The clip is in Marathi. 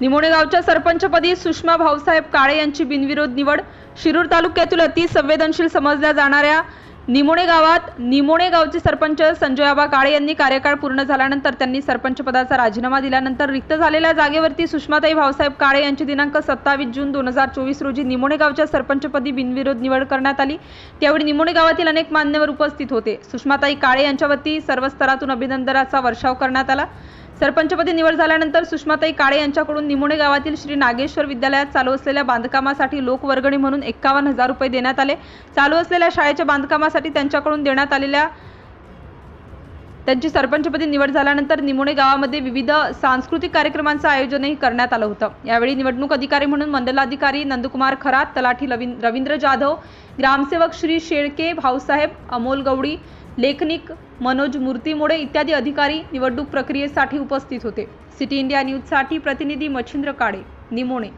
निमोणे गावच्या सरपंचपदी सुषमा भाऊसाहेब काळे यांची बिनविरोध निवड. शिरूर तालुक्यातील अतिसंवेदनशील समजल्या जाणाऱ्या निमोणे गावात निमोणे गावचे सरपंच संजयाबा काळे यांनी कार्यकाळ पूर्ण झाल्यानंतर त्यांनी सरपंच पदाचा राजीनामा दिल्यानंतर रिक्त झालेल्या जागेवरती सुषमाताई भाऊसाहेब काळे यांची दिनांक सत्तावीस जून दोन हजार चोवीस रोजी निमोणे गावच्या सरपंचपदी बिनविरोध निवड करण्यात आली. त्यावेळी निमोणे गावातील अनेक मान्यवर उपस्थित होते. सुषमाताई काळे यांच्या वती सर्व स्तरातून अभिनंदनाचा वर्षाव करण्यात आला. सरपंचपदी निवड झाल्यानंतर सुषमाताई काळे यांच्याकडून निमोणे गावातील श्री नागेश्वर विद्यालयात चालू असलेल्या बांधकामासाठी लोकवर्गणी म्हणून एक्कावन्न हजार रुपये देण्यात आले. चालू असलेल्या शाळेच्या बांधकामासाठी त्यांच्याकडून देण्यात आलेल्या त्यांची सरपंचपदी निवड झाल्यानंतर निमोणे गावामध्ये विविध सांस्कृतिक कार्यक्रमांचं आयोजनही करण्यात आलं होतं. यावेळी निवडणूक अधिकारी म्हणून मंडलाधिकारी नंदकुमार खरात तलाठी रवींद्र जाधव ग्रामसेवक श्री शेळके भाऊसाहेब अमोल गवडी लेखनिक मनोज मूर्तीमोडे इत्यादी अधिकारी निवडणूक प्रक्रियेसाठी उपस्थित होते. सिटी इंडिया न्यूजसाठी प्रतिनिधी मच्छिंद्र काळे निमोणे.